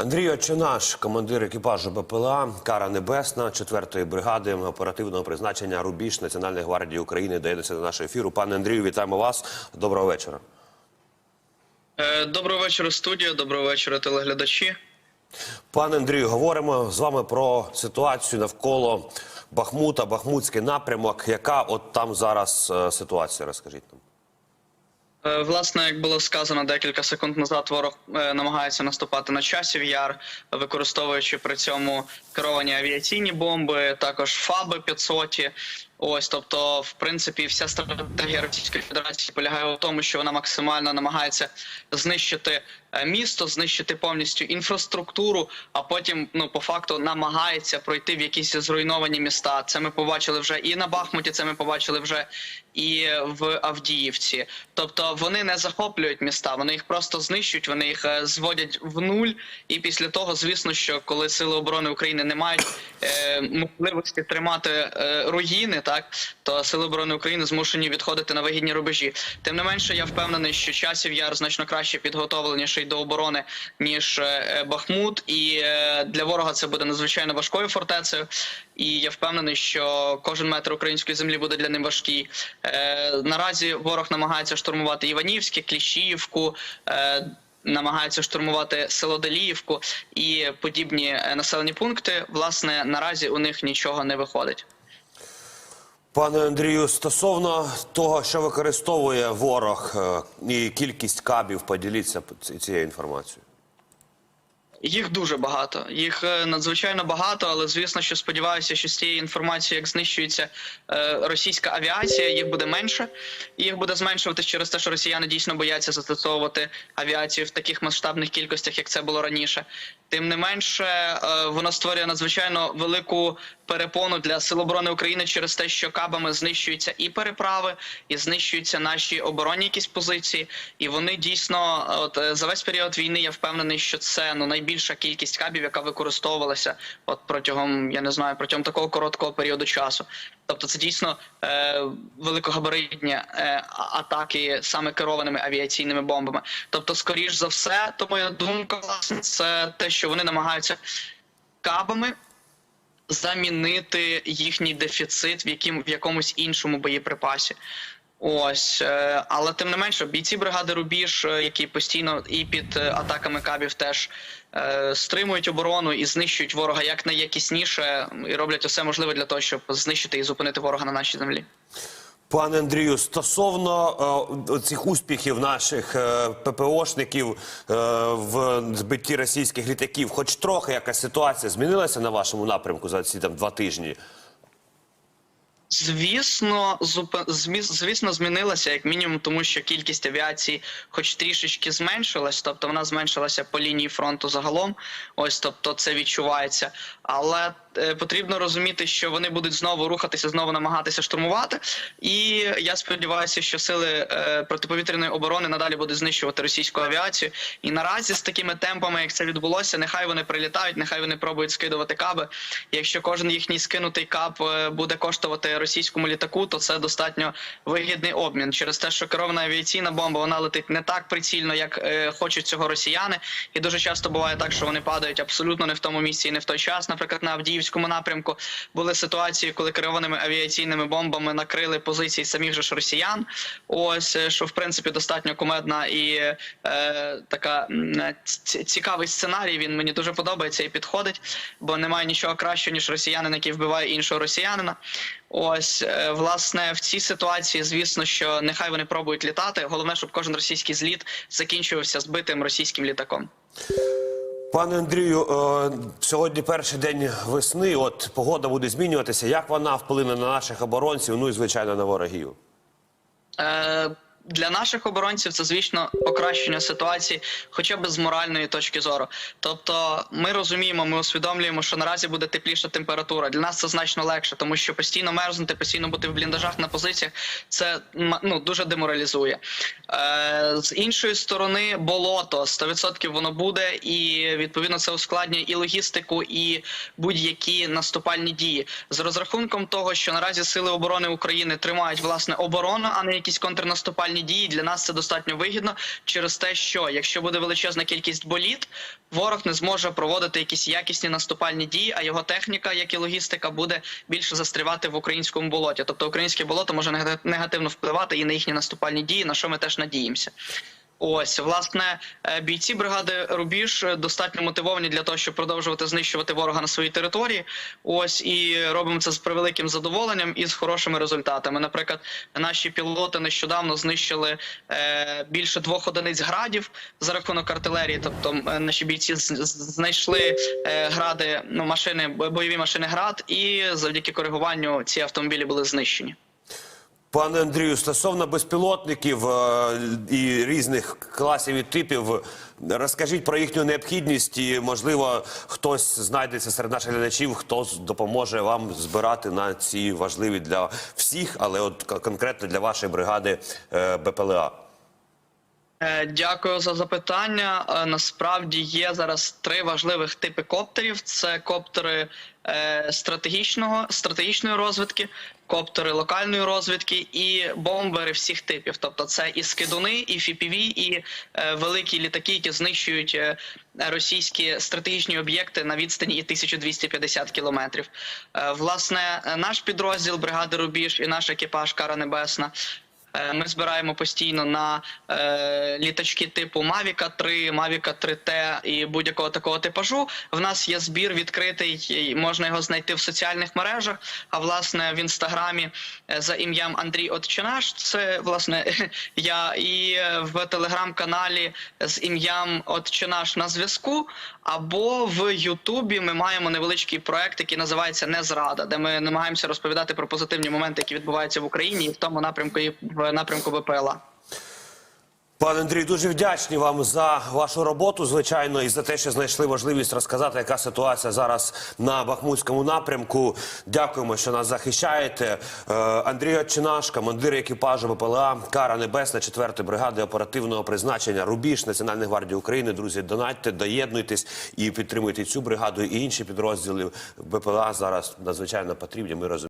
Андрій Очинаш, командир екіпажу БПЛА, кара небесна 4-ї бригади оперативного призначення Рубіж Національної гвардії України доєднується до нашого ефіру. Пане Андрію, вітаємо вас. Доброго вечора. Е, Доброго вечора, студія. Доброго вечора, телеглядачі. Пане Андрію, говоримо з вами про ситуацію навколо Бахмута, Бахмутський напрямок. Яка от там зараз е, ситуація? Розкажіть нам. Е, Власне, як було сказано декілька секунд назад, ворог е, намагається наступати на часів яр, використовуючи при цьому керовані авіаційні бомби, також ФАБи 500. Ось, тобто, в принципі, вся стратегія Російської Федерації полягає в тому, що вона максимально намагається знищити е, місто, знищити повністю інфраструктуру, а потім, ну по факту, намагається пройти в якісь зруйновані міста. Це ми побачили вже і на Бахмуті. Це ми побачили вже і в Авдіївці. Тобто вони не захоплюють міста, вони їх просто знищують, вони їх е, зводять в нуль. І після того, звісно, що коли сили оборони України не мають е, можливості тримати е, руїни, так то сили оборони України змушені відходити на вигідні рубежі. Тим не менше, я впевнений, що часів яр значно краще підготовленіший до оборони ніж е, Бахмут, і е, для ворога це буде надзвичайно важкою фортецею. І я впевнений, що кожен метр української землі буде для них важкий. Е, наразі ворог намагається штурмувати Іванівське, Кліщіївку. Е, Намагаються штурмувати село Деліївку і подібні е, населені пункти. Власне, наразі у них нічого не виходить. Пане Андрію, стосовно того, що використовує ворог і кількість кабів, поділіться ці- цією інформацією. Їх дуже багато, їх е, надзвичайно багато, але звісно, що сподіваюся, що з цією інформацією, як знищується е, російська авіація, їх буде менше. І їх буде зменшуватись через те, що росіяни дійсно бояться застосовувати авіацію в таких масштабних кількостях, як це було раніше. Тим не менше, е, воно створює надзвичайно велику перепону для сил оборони України через те, що кабами знищуються і переправи, і знищуються наші оборонні якісь позиції. І вони дійсно, от за весь період війни, я впевнений, що це ну найбільша кількість кабів, яка використовувалася от протягом, я не знаю, протягом такого короткого періоду часу. Тобто, це дійсно е, великогабаритні е, атаки саме керованими авіаційними бомбами. Тобто, скоріш за все, то моя думка власне, це те, що вони намагаються кабами замінити їхній дефіцит в яким в якомусь іншому боєприпасі. Ось, е, але тим не менше, бійці бригади Рубіж, е, які постійно і під е, атаками кабів теж стримують оборону і знищують ворога як найякісніше, і роблять усе можливе для того, щоб знищити і зупинити ворога на нашій землі. Пане Андрію, стосовно е, цих успіхів наших е, ППОшників е, в збитті російських літаків, хоч трохи якась ситуація змінилася на вашому напрямку за ці там два тижні. Звісно, звісно, змінилася як мінімум, тому що кількість авіації, хоч трішечки зменшилась, тобто вона зменшилася по лінії фронту загалом. Ось тобто це відчувається. Але е, потрібно розуміти, що вони будуть знову рухатися, знову намагатися штурмувати. І я сподіваюся, що сили е, протиповітряної оборони надалі будуть знищувати російську авіацію. І наразі з такими темпами, як це відбулося, нехай вони прилітають, нехай вони пробують скидувати каби. Якщо кожен їхній скинутий кап е, буде коштувати російському літаку, то це достатньо вигідний обмін через те, що керована авіаційна бомба вона летить не так прицільно, як е, хочуть цього росіяни. І дуже часто буває так, що вони падають абсолютно не в тому місці і не в той час. Наприклад, на Авдіївському напрямку були ситуації, коли керованими авіаційними бомбами накрили позиції самих же ж росіян. Ось е, що в принципі достатньо кумедна і е, така е, цікавий сценарій. Він мені дуже подобається і підходить, бо немає нічого кращого ніж росіянин, який вбиває іншого росіянина. Ось е, власне в цій ситуації, звісно, що нехай вони пробують літати. Головне, щоб кожен російський зліт закінчувався збитим російським літаком. Пане Андрію, е, сьогодні перший день весни. От погода буде змінюватися. Як вона вплине на наших оборонців? Ну і звичайно на ворогів. Е, для наших оборонців це звісно покращення ситуації, хоча б з моральної точки зору. Тобто, ми розуміємо, ми усвідомлюємо, що наразі буде тепліша температура. Для нас це значно легше, тому що постійно мерзнути, постійно бути в бліндажах на позиціях, це ну дуже деморалізує. Е, з іншої сторони, болото 100% воно буде, і відповідно це ускладнює і логістику, і будь-які наступальні дії з розрахунком того, що наразі сили оборони України тримають власне оборону, а не якісь контрнаступальні наступальні дії для нас це достатньо вигідно через те, що якщо буде величезна кількість боліт, ворог не зможе проводити якісь якісні наступальні дії, а його техніка, як і логістика, буде більше застрівати в українському болоті. Тобто українське болото може нега- негативно впливати і на їхні наступальні дії, на що ми теж надіємося. Ось власне е, бійці бригади Рубіж достатньо мотивовані для того, щоб продовжувати знищувати ворога на своїй території. Ось і робимо це з превеликим задоволенням і з хорошими результатами. Наприклад, наші пілоти нещодавно знищили е, більше двох одиниць градів за рахунок артилерії. Тобто е, наші бійці знайшли гради, ну машини, бойові машини град, і завдяки коригуванню ці автомобілі були знищені. Пане Андрію, стосовно безпілотників е, і різних класів і типів, розкажіть про їхню необхідність і, можливо, хтось знайдеться серед наших глядачів, хто допоможе вам збирати на ці важливі для всіх, але от конкретно для вашої бригади е, БПЛА. Е, Дякую за запитання. Е, Насправді є зараз три важливих типи коптерів: це коптери е, стратегічного стратегічної розвідки, коптери локальної розвідки і бомбери всіх типів. Тобто, це і скидуни, і FPV, і великі літаки, які знищують російські стратегічні об'єкти на відстані і 1250 кілометрів. Власне, наш підрозділ бригади Рубіж і наш екіпаж Кара Небесна. Е, Ми збираємо постійно на е, літачки типу Mavic 3, Mavic 3T і будь-якого такого типажу. В нас є збір відкритий, можна його знайти в соціальних мережах. А власне в інстаграмі е, за ім'ям Андрій Отчинаш. Це власне я і в телеграм-каналі з ім'ям Отчинаш на зв'язку. Або в Ютубі ми маємо невеличкий проект, який називається Незрада, де ми намагаємося розповідати про позитивні моменти, які відбуваються в Україні, і в тому напрямку напрямку БПЛА. Пане Андрій, дуже вдячні вам за вашу роботу, звичайно, і за те, що знайшли можливість розказати, яка ситуація зараз на Бахмутському напрямку. Дякуємо, що нас захищаєте. Е, Андрій Отчинаш, командир екіпажу БПЛА, Кара Небесна, 4-ї бригади оперативного призначення Рубіж Національної гвардії України. Друзі, донатьте, доєднуйтесь і підтримуйте цю бригаду і інші підрозділи БПЛА зараз надзвичайно потрібні. Ми розуміємо.